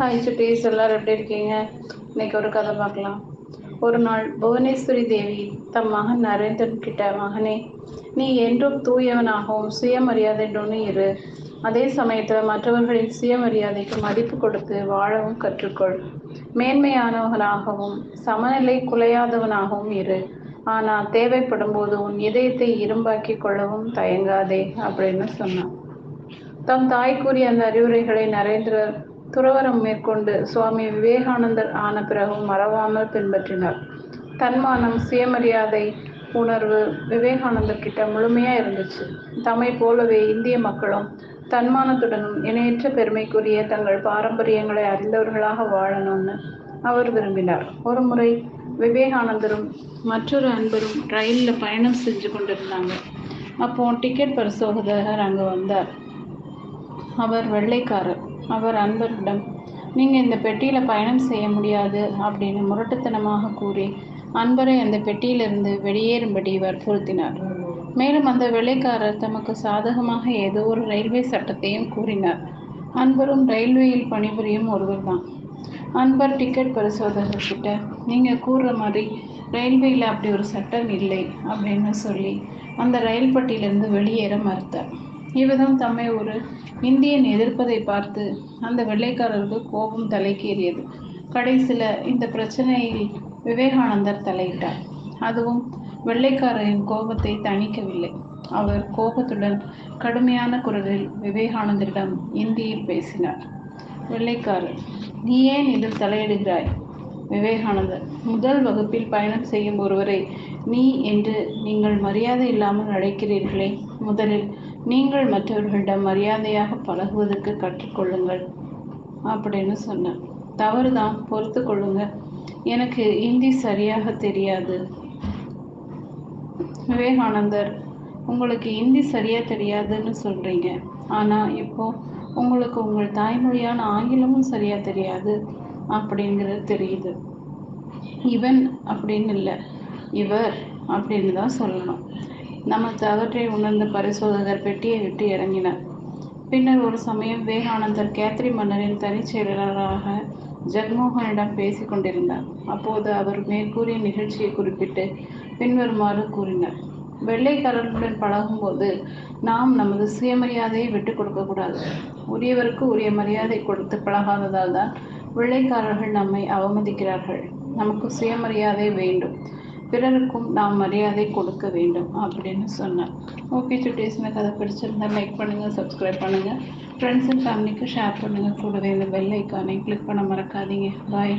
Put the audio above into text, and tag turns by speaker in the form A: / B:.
A: Hi சுட்டீஸ் எல்லாரும் எப்படி இருக்கீங்க? இன்னைக்கு ஒரு கதை பார்க்கலாம். ஒரு நாள் புவனேஸ்வரி தேவி தம் மகன் நரேந்திரன் கிட்ட மகனே நீ என்றும் தூயவனாகவும் சுயமரியாதையுடனும் இரு. அதே சமயத்தில் மற்றவர்களின் சுயமரியாதைக்கு மதிப்பு கொடுத்து வாழவும் கற்றுக்கொள். மேன்மையானவனாகவும் சமநிலை குலையாதவனாகவும் இரு. ஆனால் தேவைப்படும் போது உன் இதயத்தை இரும்பாக்கி கொள்ளவும் தயங்காதே அப்படின்னு சொன்னான். தம் தாய் கூறிய அந்த அறிவுரைகளை நரேந்திரர் துறவரம் மேற்கொண்டு சுவாமி விவேகானந்தர் ஆன பிறகும் மறவாமல் பின்பற்றினார். தன்மானம் சுயமரியாதை உணர்வு விவேகானந்தர் கிட்ட முழுமையா இருந்துச்சு. தம்மை போலவே இந்திய மக்களும் தன்மானத்துடனும் இணையற்ற பெருமைக்குரிய தங்கள் பாரம்பரியங்களை அறிந்தவர்களாக வாழணும்னு அவர் விரும்பினார். ஒரு முறை விவேகானந்தரும் மற்றொரு அன்பரும் ரயிலில் பயணம் செஞ்சு கொண்டிருந்தாங்க. அப்போ டிக்கெட் பரிசோதகர் அங்கே வந்தார். அவர் வெள்ளைக்காரர். அவர் அன்பரிடம் நீங்கள் இந்த பெட்டியில் பயணம் செய்ய முடியாது அப்படின்னு முரட்டுத்தனமாக கூறி அன்பரை அந்த பெட்டியிலிருந்து வெளியேறும்படி வற்புறுத்தினார் மேலும் அந்த வெள்ளைக்காரர் தமக்கு சாதகமாக ஏதோ ஒரு ரயில்வே சட்டத்தையும் கூறினார். அன்பரும் ரயில்வேயில் பணிபுரியும் ஒருவர் தான் அன்பர் டிக்கெட் பரிசோதகர்கிட்ட நீங்கள் கூறுற மாதிரி ரயில்வேயில் அப்படி ஒரு சட்டம் இல்லை அப்படின்னு சொல்லி அந்த ரயில் பட்டியிலிருந்து வெளியேற மறுத்தார். இவ்விதம் தம்மை ஒரு இந்தியன் எதிர்ப்பதை பார்த்து அந்த வெள்ளைக்காரருக்கு கோபம் தலைக்கேறியது. கடைசியில் இந்த பிரச்சனையில் விவேகானந்தர் தலையிட்டார். அதுவும் வெள்ளைக்காரரின் கோபத்தை தணிக்கவில்லை. அவர் கோபத்துடன் கடுமையான குரலில் விவேகானந்தரிடம் இந்தியில் பேசினார். வெள்ளைக்காரர் நீ ஏன் இதில் தலையிடுகிறாய்? விவேகானந்தர் முதல் வகுப்பில் பயணம் செய்யும் ஒருவரை நீ என்று நீங்கள் மரியாதை இல்லாமல் அழைக்கிறீர்களே. முதலில் நீங்கள் மற்றவர்களிடம் மரியாதையாக பழகுவதற்கு கற்றுக்கொள்ளுங்கள் அப்படின்னு சொன்னேன். தவறுதான் பொறுத்து கொள்ளுங்க. எனக்கு இந்தி சரியாக தெரியாது. விவேகானந்தர் உங்களுக்கு இந்தி சரியாக தெரியாதுன்னு சொல்கிறீங்க ஆனால் இப்போ உங்களுக்கு உங்கள் தாய்மொழியான ஆங்கிலமும் சரியாக தெரியாது அப்படிங்கிறது தெரியுது. இவன் அப்படின்னு இல்லை இவர் அப்படின்னு தான் சொல்லணும். நம்ம தவற்றை உணர்ந்த பரிசோதகர் பெட்டியை விட்டு இறங்கினார். பின்னர் ஒரு சமயம் விவேகானந்தர் கேத்ரி மன்னரின் தனிச்செயலாளராக ஜெகமோகனிடம் பேசி கொண்டிருந்தார். அப்போது அவர் மேற்கூறிய நிகழ்ச்சியை குறிப்பிட்டு பின்வருமாறு கூறினார். வெள்ளைக்காரர்களுடன் பழகும்போது நாம் நமது சுயமரியாதையை விட்டு கொடுக்கக்கூடாது உரியவருக்கு உரிய மரியாதை கொடுத்து பழகாததால் தான் வெள்ளைக்காரர்கள் நம்மை அவமதிக்கிறார்கள். நமக்கு சுயமரியாதை வேண்டும். பிறருக்கும் நாம் மரியாதை கொடுக்க வேண்டும் அப்படின்னு சொன்னேன் ஓகே சுட்டீஸ் எனக்கு அதை பிடிச்சிருந்தா லைக் பண்ணுங்கள் சப்ஸ்கிரைப் பண்ணுங்கள் ஃப்ரெண்ட்ஸ் அண்ட் ஃபேமிலிக்கு ஷேர் பண்ணுங்கள் கூடவே இந்த பெல் ஐக்கானை கிளிக் பண்ண மறக்காதீங்க. பாய்